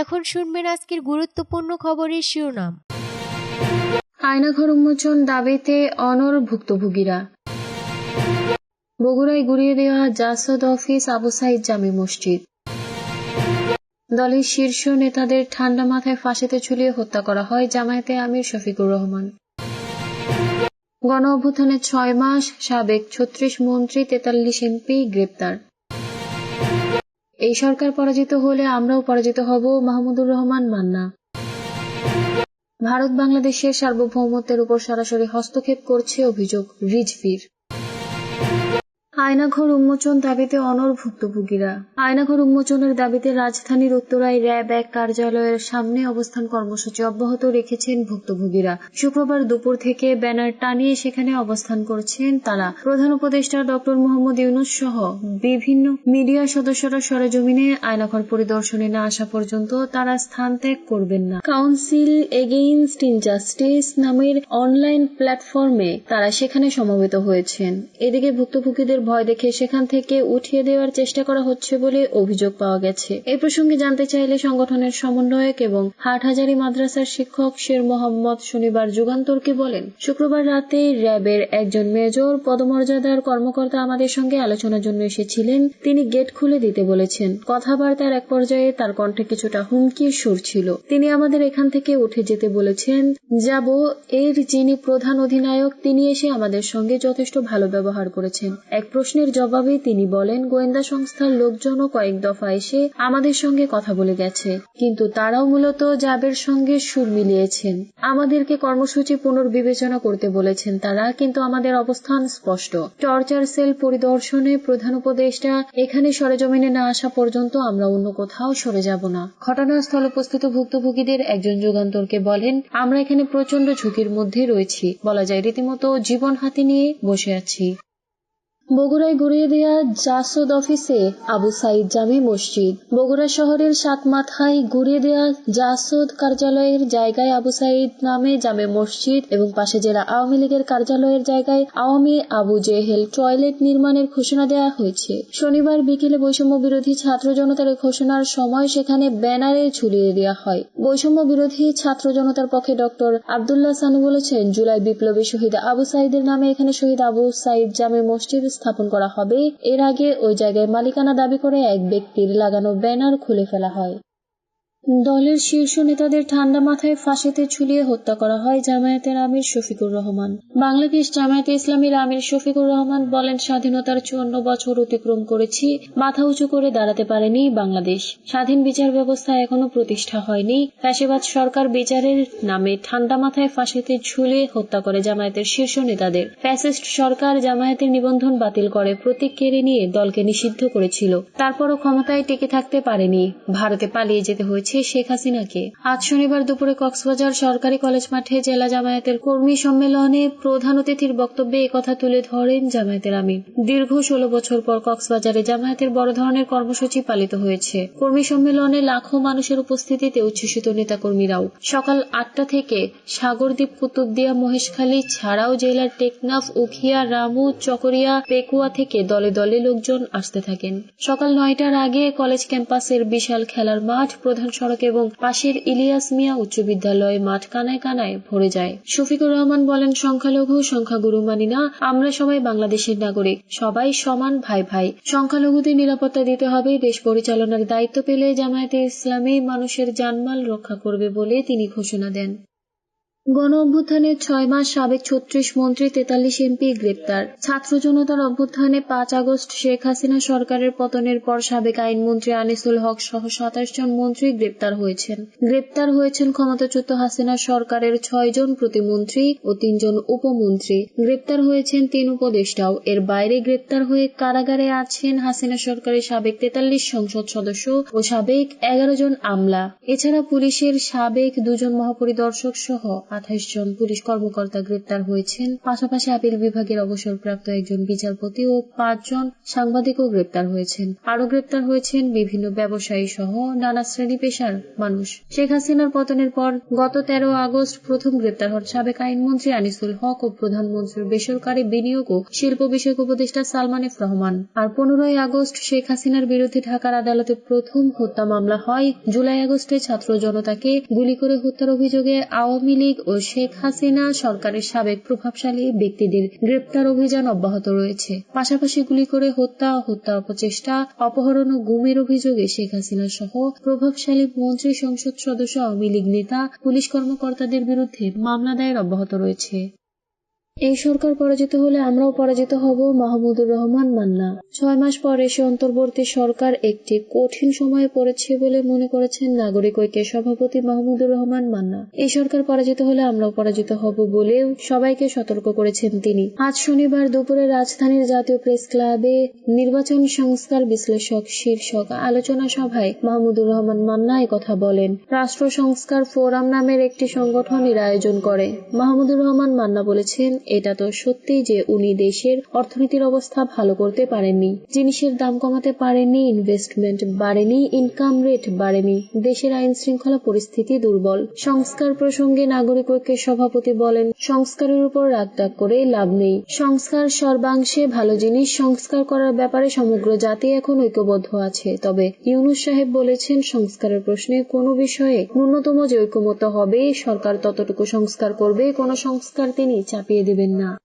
এখন শুনবেন আজকের গুরুত্বপূর্ণ খবরের শিরোনাম। আয়নাঘর উন্মোচন দাবিতে অনর ভুক্তভোগীরা। বগুড়ায় গুড়িয়ে দেওয়া জাসদ অফিস আবু সাইদ জামি মসজিদ। দলের শীর্ষ নেতাদের ঠান্ডা মাথায় ফাঁসিতে ঝুলিয়ে হত্যা করা হয় জামায়াতে আমির শফিকুর রহমান। গণ অভ্যুত্থানের ছয় মাস সাবেক ছত্রিশ মন্ত্রী তেতাল্লিশ এমপি গ্রেপ্তার। এই সরকার পরাজিত হলে আমরাও পরাজিত হব, মাহমুদুর রহমান মান্না। ভারত বাংলাদেশের সার্বভৌমত্বের উপর সরাসরি হস্তক্ষেপ করছে অভিযোগ রিজভির। আয়নাঘর উন্মোচন দাবিতে অনর ভুক্তভোগীরা। আয়নাঘর উন্মোচনের দাবিতে রাজধানীর উত্তরায় র্যাব এক কার্যালয়ের সামনে অবস্থান কর্মসূচি অব্যাহত রেখেছেন ভুক্তভোগীরা। শুক্রবার দুপুর থেকে ব্যানার টানিয়ে সেখানে অবস্থান করছেন তারা। প্রধান উপদেষ্টা ডক্টর মোহাম্মদ ইউনুস সহ বিভিন্ন মিডিয়া সদস্যরা সরেজমিনে আয়নাঘর পরিদর্শনে না আসা পর্যন্ত তারা স্থান ত্যাগ করবেন না। কাউন্সিল এগেইনস্ট ইনজাস্টিস নামের অনলাইন প্ল্যাটফর্মে তারা সেখানে সমবেত হয়েছেন। এদিকে ভুক্তভোগীদের ভয় দেখে সেখান থেকে উঠিয়ে দেওয়ার চেষ্টা করা হচ্ছে বলে অভিযোগ পাওয়া গেছে। এ প্রসঙ্গে জানতে চাইলে সংগঠনের সমন্বয়ক এবং হাটহাজারি মাদ্রাসার শিক্ষক শের মোহাম্মদ শনিবার যুগান্তরকে বলেন, শুক্রবার রাতে র্যাবের একজন মেজর পদমর্যাদার কর্মকর্তা আমাদের সঙ্গে আলোচনার জন্য এসেছিলেন। তিনি গেট খুলে দিতে বলেছেন। কথাবার্তার এক পর্যায়ে তার কণ্ঠে কিছুটা হুমকির সুর ছিল। তিনি আমাদের এখান থেকে উঠে যেতে বলেছেন, যাব, এর যিনি প্রধান অধিনায়ক, তিনি এসে আমাদের সঙ্গে যথেষ্ট ভালো ব্যবহার করেছেন। এক প্রশ্নের জবাবে তিনি বলেন, গোয়েন্দা সংস্থার লোকজনও কয়েক দফা এসে আমাদের সঙ্গে কথা বলে গেছে। কিন্তু তারাও মূলত জাবের সঙ্গে সুর মিলিয়েছেন। আমাদেরকে কর্মসূচি পুনর্বিবেচনা করতে বলেছেন তারা, কিন্তু আমাদের অবস্থান স্পষ্ট। টর্চার সেল পরিদর্শনে প্রধান উপদেষ্টা, এখানে সরেজমিনে না আসা পর্যন্ত আমরা অন্য কোথাও সরে যাব না। ঘটনাস্থলে উপস্থিত ভুক্তভোগীদের একজন যুগান্তরকে বলেন, আমরা এখানে প্রচণ্ড ঝুঁকির মধ্যে রয়েছি। বলা যায়, রীতিমতো জীবন হাতে নিয়ে বসে আছি। বগুড়ায় ঘুরিয়ে দেয়া জাসদ অফিসে আবু সাইদ জামি মসজিদ। বগুড়া শহরের সাতমাথায় গড়িয়ে দেয়া জাসদ কার্যালয়ের জায়গায় আবু সাইদ নামে জামে মসজিদ এবং পাশে জেলা আওয়ামী লীগের কার্যালয়ের জায়গায় আওয়ামী আবু জেহেল টয়লেট নির্মাণের ঘোষণা দেওয়া হয়েছে। শনিবার বিকেলে বৈষম্য বিরোধী ছাত্র জনতার ঘোষণার সময় সেখানে ব্যানারে ঝুলিয়ে দেওয়া হয়। বৈষম্য বিরোধী ছাত্র জনতার পক্ষে ডক্টর আবদুল্লাহ সানু বলেছেন, জুলাই বিপ্লবী শহীদ আবু সাইদের নামে এখানে শহীদ আবু সাইদ জামে মসজিদ স্থাপন করা হবে। এর আগে ওই জায়গায় মালিকানা দাবি করে এক ব্যক্তির লাগানো ব্যানার খুলে ফেলা হয়। দলের শীর্ষ নেতাদের ঠান্ডা মাথায় ফাঁসিতে ঝুলিয়ে হত্যা করা হয় জামায়াতের আমির শফিকুর রহমান। বাংলাদেশ জামায়াতে ইসলামীর আমির শফিকুর রহমান বলেন, স্বাধীনতার চুয়ান্ন বছর অতিক্রম করেছি, মাথা উঁচু করে দাঁড়াতে পারেনি বাংলাদেশ। স্বাধীন বিচার ব্যবস্থা এখনও প্রতিষ্ঠা হয়নি। ফ্যাসিবাদ সরকার বিচারের নামে ঠান্ডা মাথায় ফাঁসিতে ঝুলিয়ে হত্যা করে জামায়াতের শীর্ষ নেতাদের। ফ্যাসিস্ট সরকার জামায়াতের নিবন্ধন বাতিল করে প্রতীক কেড়ে নিয়ে দলকে নিষিদ্ধ করেছিল। তারপরও ক্ষমতায় টিকে থাকতে পারেনি। ভারতে পালিয়ে যেতে হয়েছে শেখ হাসিনাকে। আজ শনিবার দুপুরে কক্সবাজার সরকারি কলেজ মাঠে জেলা জামায়াতের কর্মী সম্মেলনে প্রধান অতিথির বক্তব্যে একথা তুলে ধরেন জামায়াতের আমির। দীর্ঘ ষোলো বছর পর কক্সবাজারে জামায়াতের বড় ধরনের কর্মসূচি পালিত হয়েছে। কর্মী সম্মেলনে লাখো মানুষের উপস্থিতিতে উচ্ছ্বসিত নেতাকর্মীরাও। সকাল আটটা থেকে সাগরদ্বীপ, কুতুবদিয়া, মহেশখালী ছাড়াও জেলার টেকনাফ, উখিয়া, রামু, চকরিয়া, পেকুয়া থেকে দলে দলে লোকজন আসতে থাকেন। সকাল নয়টার আগে কলেজ ক্যাম্পাসের বিশাল খেলার মাঠ প্রধান সড়ক এবং পাশের ইলিয়াস মিয়া উচ্চ বিদ্যালয় মাঠ কানায় কানায় ভরে যায়। শফিকুর রহমান বলেন, সংখ্যালঘু, সংখ্যাগুরু মানি না, আমরা সবাই বাংলাদেশের নাগরিক, সবাই সমান ভাই ভাই। সংখ্যালঘুদের নিরাপত্তা দিতে হবে, দেশ পরিচালনার দায়িত্ব পেলে জামায়াতে ইসলামী মানুষের জানমাল রক্ষা করবে বলে তিনি ঘোষণা দেন। গণ অভ্যুত্থানের ছয় মাস সাবেক ছত্রিশ মন্ত্রী তেতাল্লিশ এমপি গ্রেপ্তার। ছাত্র জনতার অভ্যুত্থানে পাঁচ আগস্ট শেখ হাসিনা সরকারের পতনের পর সাবেক আইনমন্ত্রী আনিসুল হক সহ সাতাশ জন মন্ত্রী গ্রেপ্তার হয়েছেন। গ্রেপ্তার হয়েছেন ক্ষমতাচ্যুত হাসিনা সরকারের ছয় জন প্রতিমন্ত্রী ও তিনজন উপমন্ত্রী। গ্রেপ্তার হয়েছেন তিন উপদেষ্টাও। এর বাইরে গ্রেপ্তার হয়ে কারাগারে আছেন হাসিনা সরকারের সাবেক তেতাল্লিশ সংসদ সদস্য ও সাবেক এগারো জন আমলা। এছাড়া পুলিশের সাবেক দুজন মহাপরিদর্শক সহ আঠাইশ জন পুলিশ কর্মকর্তা গ্রেপ্তার হয়েছেন। পাশাপাশি আপিল বিভাগের অবসরপ্রাপ্ত একজন বিচারপতি ও পাঁচজন সাংবাদিকও গ্রেপ্তার হয়েছেন। আরও গ্রেপ্তার হয়েছেন বিভিন্ন ব্যবসায়ী সহ নানা শ্রেণি পেশার মানুষ। শেখ হাসিনার পতনের পর গত তেরো আগস্ট প্রথম গ্রেপ্তার হন সাবেক আইনমন্ত্রী আনিসুল হক ও প্রধানমন্ত্রীর বেসরকারি বিনিয়োগ ও শিল্প বিষয়ক উপদেষ্টা সালমান এফ রহমান। আর পনেরোই আগস্ট শেখ হাসিনার বিরুদ্ধে ঢাকার আদালতে প্রথম হত্যা মামলা হয়। জুলাই আগস্টে ছাত্র জনতাকে গুলি করে হত্যার অভিযোগে আওয়ামী লীগ ও শেখ হাসিনা সরকারের সাবেক প্রভাবশালী ব্যক্তিদের গ্রেপ্তার অভিযান অব্যাহত রয়েছে। পাশাপাশি গুলি করে হত্যা হত্যা অপচেষ্টা, অপহরণ ও গুমের অভিযোগে শেখ হাসিনা সহ প্রভাবশালী মন্ত্রী সংসদ সদস্য, আওয়ামী লীগ নেতা, পুলিশ কর্মকর্তাদের বিরুদ্ধে মামলা দায়ের অব্যাহত রয়েছে। এই সরকার পরাজিত হলে আমরাও পরাজিত হব, মাহমুদুর রহমান মান্না। ছয় মাস পর এসে অন্তর্বর্তী সরকার একটি কঠিন সময়ে পড়েছে বলে মনে করেছেন নাগরিক ঐক্যের সভাপতি মাহমুদুর রহমান মান্না। এই সরকার পরাজিত হলে আমরাও পরাজিত হব বলেও সবাইকে সতর্ক করেছেন তিনি। আজ শনিবার দুপুরে রাজধানীর জাতীয় প্রেস ক্লাবে নির্বাচন সংস্কার বিশ্লেষক, শীর্ষক আলোচনা সভায় মাহমুদুর রহমান মান্না কথা বলেন। রাষ্ট্র সংস্কার ফোরাম নামের একটি সংগঠন এর আয়োজন করে। মাহমুদুর রহমান মান্না বলেছেন এটা তো সত্যি যে উনি দেশের অর্থনীতির অবস্থা ভালো করতে পারেননি। জিনিসের দাম কমাতে পারেননি ইনভেস্টমেন্ট বাড়েনি ইনকাম রেট বাড়েনি। দেশের আইন শৃঙ্খলা পরিস্থিতি দুর্বল। সংস্কার প্রসঙ্গে নাগরিক ঐক্যের সভাপতি বলেন, সংস্কারের উপর রাগটাগ করে লাভ নেই। সংস্কার সর্বাংশে ভালো জিনিস সংস্কার করার ব্যাপারে সমগ্র জাতি এখন ঐক্যবদ্ধ আছে। তবে ইউনুস সাহেব বলেছেন, সংস্কারের প্রশ্নে কোনো বিষয়ে ন্যূনতম যে ঐক্যমত হবে, সরকার ততটুকু সংস্কার করবে, কোনো সংস্কার তিনি চাপিয়ে দেবেন না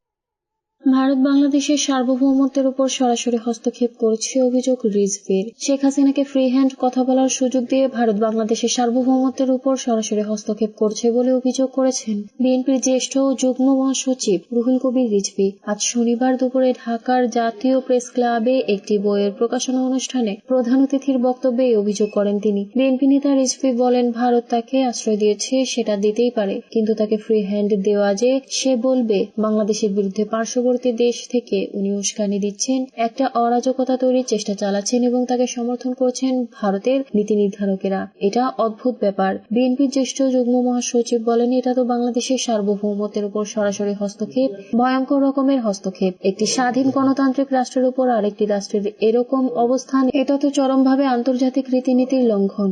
ভারত বাংলাদেশের সার্বভৌমত্বের উপর সরাসরি হস্তক্ষেপ করছে অভিযোগ রিজভির। শেখ হাসিনাকে ফ্রি হ্যান্ড কথা বলার সুযোগ দিয়ে ভারত বাংলাদেশের সার্বভৌমত্বের উপর সরাসরি হস্তক্ষেপ করছে বলে অভিযোগ করেছেন বিএনপির জ্যেষ্ঠ যুগ্ম মহাসচিব রুহুল কবির রিজভি। আজ শনিবার দুপুরে ঢাকার জাতীয় প্রেস ক্লাবে একটি বইয়ের প্রকাশনা অনুষ্ঠানে প্রধান অতিথির বক্তব্যে অভিযোগ করেন তিনি। বিএনপি নেতা রিজভি বলেন, ভারত তাকে আশ্রয় দিয়েছে, সেটা দিতেই পারে। কিন্তু তাকে ফ্রি হ্যান্ড দেওয়া যে সে বলবে, বাংলাদেশের বিরুদ্ধে পার্শ্ববর্তী দেশ থেকে উনি উস্কানি দিচ্ছেন। একটা অরাজকতা তৈরির চেষ্টা চালাচ্ছেন এবং তাকে সমর্থন করছেন ভারতের নীতি নির্ধারকেরা। এটা অদ্ভুত ব্যাপার। বিএনপির জ্যেষ্ঠ যুগ্ম মহাসচিব বলেন, এটা তো বাংলাদেশের সার্বভৌমত্বের উপর সরাসরি হস্তক্ষেপ, ভয়ঙ্কর রকমের হস্তক্ষেপ। একটি স্বাধীন গণতান্ত্রিক রাষ্ট্রের উপর আরেকটি রাষ্ট্রের এরকম অবস্থান, এটা তো চরমভাবে আন্তর্জাতিক রীতিনীতির লঙ্ঘন।